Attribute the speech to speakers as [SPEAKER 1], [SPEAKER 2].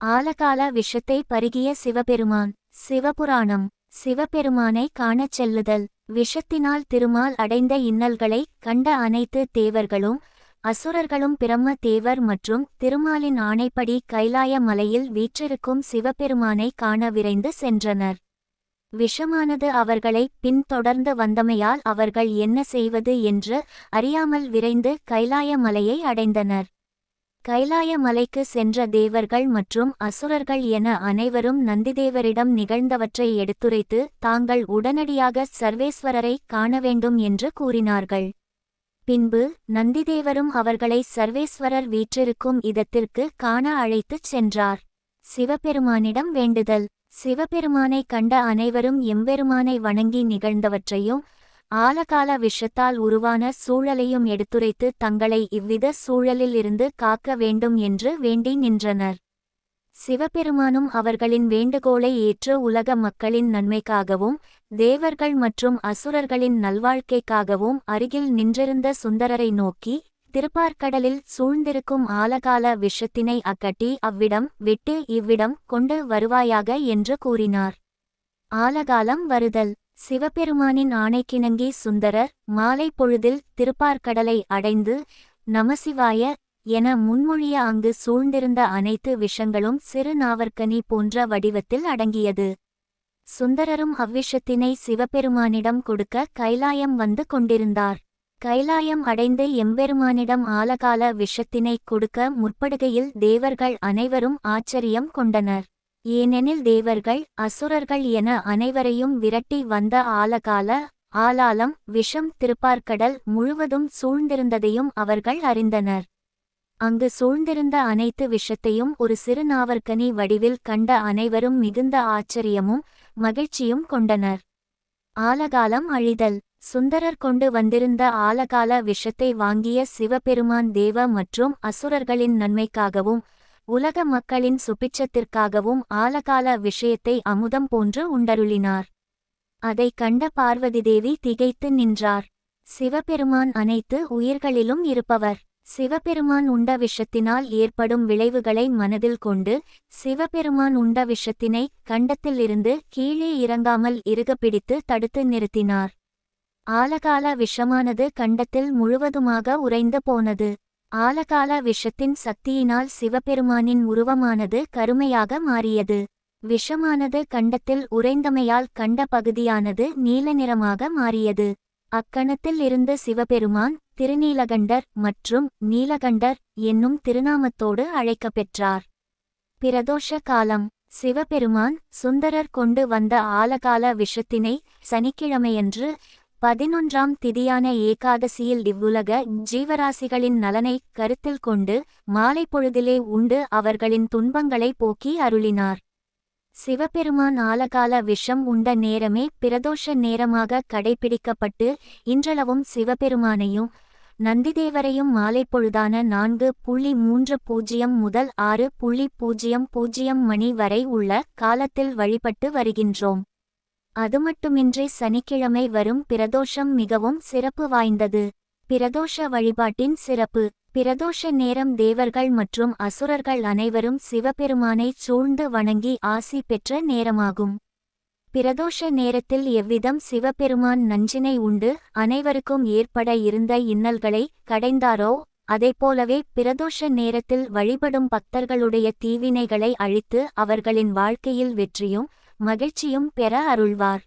[SPEAKER 1] ஆலகால விஷத்தை பருகிய சிவபெருமான் சிவபுராணம் சிவபெருமானை காணச் செல்லுதல். விஷத்தினால் திருமால் அடைந்த இன்னல்களை கண்ட அனைத்து தேவர்களும் அசுரர்களும் பிரம்ம தேவர் மற்றும் திருமாலின் ஆணைப்படி கைலாய மலையில் வீற்றிருக்கும் சிவபெருமானை காண விரைந்து சென்றனர். விஷமானது அவர்களை பின்தொடர்ந்து வந்தமையால் அவர்கள் என்ன செய்வது என்று அறியாமல் விரைந்து கைலாய மலையை அடைந்தனர். கைலாய மலைக்கு சென்ற தேவர்கள் மற்றும் அசுரர்கள் என அனைவரும் நந்திதேவரிடம் நிகழ்ந்தவற்றை எடுத்துரைத்து தாங்கள் உடனடியாக சர்வேஸ்வரரை காண வேண்டும் என்று கூறினார்கள். பின்பு நந்திதேவரும் அவர்களை சர்வேஸ்வரர் வீற்றிருக்கும் இடத்திற்கு காண அழைத்துச் சென்றார். சிவபெருமானிடம் வேண்டுதல். சிவபெருமானை கண்ட அனைவரும் எம்பெருமானை வணங்கி நிகழ்ந்தவற்றையும் ஆலகால விஷத்தால் உருவான சூழலையும் எடுத்துரைத்து தங்களை இவ்வித சூழலில் இருந்து காக்க வேண்டும் என்று வேண்டி நின்றனர். சிவபெருமானும் அவர்களின் வேண்டுகோளை ஏற்று உலக மக்களின் நன்மைக்காகவும் தேவர்கள் மற்றும் அசுரர்களின் நல்வாழ்க்கைக்காகவும் அருகில் நின்றிருந்த சுந்தரரை நோக்கி திருப்பார்க்கடலில் சூழ்ந்திருக்கும் ஆலகால விஷத்தினை அக்கட்டி அவ்விடம் விட்டு இவ்விடம் கொண்டு வருவாயாக என்று கூறினார். ஆலகாலம் வருதல். சிவபெருமானின் ஆணைக்கிணங்கி சுந்தரர் மாலை பொழுதில் திருப்பார்கடலை அடைந்து நமசிவாய என முன்மொழிய அங்கு சூழ்ந்திருந்த அனைத்து விஷங்களும் சிறு நாவற்கனி போன்ற வடிவத்தில் அடங்கியது. சுந்தரரும் அவ்விஷத்தினை சிவபெருமானிடம் கொடுக்க கைலாயம் வந்து கொண்டிருந்தார். கைலாயம் அடைந்து எம்பெருமானிடம் ஆலகால விஷத்தினை கொடுக்க முற்படுகையில் தேவர்கள் அனைவரும் ஆச்சரியம் கொண்டனர். ஏனெனில் தேவர்கள் அசுரர்கள் என அனைவரையும் விரட்டி வந்த ஆலகால ஆலாலம் விஷம் திருப்பார்க்கடல் முழுவதும் சூழ்ந்திருந்ததையும் அவர்கள் அறிந்தனர். அங்கு சூழ்ந்திருந்த அனைத்து விஷத்தையும் ஒரு சிறு நாவற்கனி வடிவில் கண்ட அனைவரும் மிகுந்த ஆச்சரியமும் மகிழ்ச்சியும் கொண்டனர். ஆலகாலம் அழிதல். சுந்தரர் கொண்டு வந்திருந்த ஆலகால விஷத்தை வாங்கிய சிவபெருமான் தேவ மற்றும் அசுரர்களின் நன்மைக்காகவும் உலக மக்களின் சுபிட்சத்திற்காகவும் ஆலகால விஷயத்தை அமுதம் போன்று உண்டருளினார். அதைக் கண்ட பார்வதி தேவி திகைத்து நின்றார். சிவபெருமான் அனைத்து உயிர்களிலும் இருப்பவர். சிவபெருமான் உண்ட விஷத்தினால் ஏற்படும் விளைவுகளை மனதில் கொண்டு சிவபெருமான் உண்ட விஷத்தினை கண்டத்திலிருந்து கீழே இறங்காமல் இறுக பிடித்து தடுத்து நிறுத்தினார். ஆலகால விஷமானது கண்டத்தில் முழுவதுமாக உறைந்து போனது. ஆலகால விஷத்தின் சக்தியினால் சிவபெருமானின் உருவமானது கருமையாக மாறியது. விஷமானது கண்டத்தில் உறைந்தமையால் கண்ட பகுதியானது நீல நிறமாக மாறியது. அக்கணத்தில் இருந்து சிவபெருமான் திருநீலகண்டர் மற்றும் நீலகண்டர் என்னும் திருநாமத்தோடு அழைக்கப்பெற்றார். பிரதோஷ காலம். சிவபெருமான் சுந்தரர் கொண்டு வந்த ஆலகால விஷத்தினை சனிக்கிழமையன்று பதினொன்றாம் திதியான ஏகாதசியில் இவ்வுலக ஜீவராசிகளின் நலனை கருத்தில் கொண்டு மாலை பொழுதிலே உண்டு அவர்களின் துன்பங்களை போக்கி அருளினார். சிவபெருமான் ஆலகால விஷம் உண்ட நேரமே பிரதோஷ நேரமாக கடைபிடிக்கப்பட்டு இன்றளவும் சிவபெருமானையும் நந்திதேவரையும் மாலை பொழுதான நான்கு புள்ளி மூன்று பூஜ்ஜியம் முதல் ஆறு புள்ளி பூஜ்ஜியம் பூஜ்ஜியம் மணி வரை உள்ள காலத்தில் வழிபட்டு வருகின்றோம். அதுமட்டுமின்றி சனிக்கிழமை வரும் பிரதோஷம் மிகவும் சிறப்பு வாய்ந்தது. பிரதோஷ வழிபாட்டின் சிறப்பு. பிரதோஷ நேரம் தேவர்கள் மற்றும் அசுரர்கள் அனைவரும் சிவபெருமானை சூழ்ந்து வணங்கி ஆசி பெற்ற நேரமாகும். பிரதோஷ நேரத்தில் எவ்விதம் சிவபெருமான் நஞ்சினை உண்டு அனைவருக்கும் ஏற்பட இருந்த இன்னல்களை கடைந்தாரோ? அதைப்போலவே பிரதோஷ நேரத்தில் வழிபடும் பக்தர்களுடைய தீவினைகளை அழித்து அவர்களின் வாழ்க்கையில் வெற்றியும் மகிழ்ச்சியும் பெற அருள்வார்.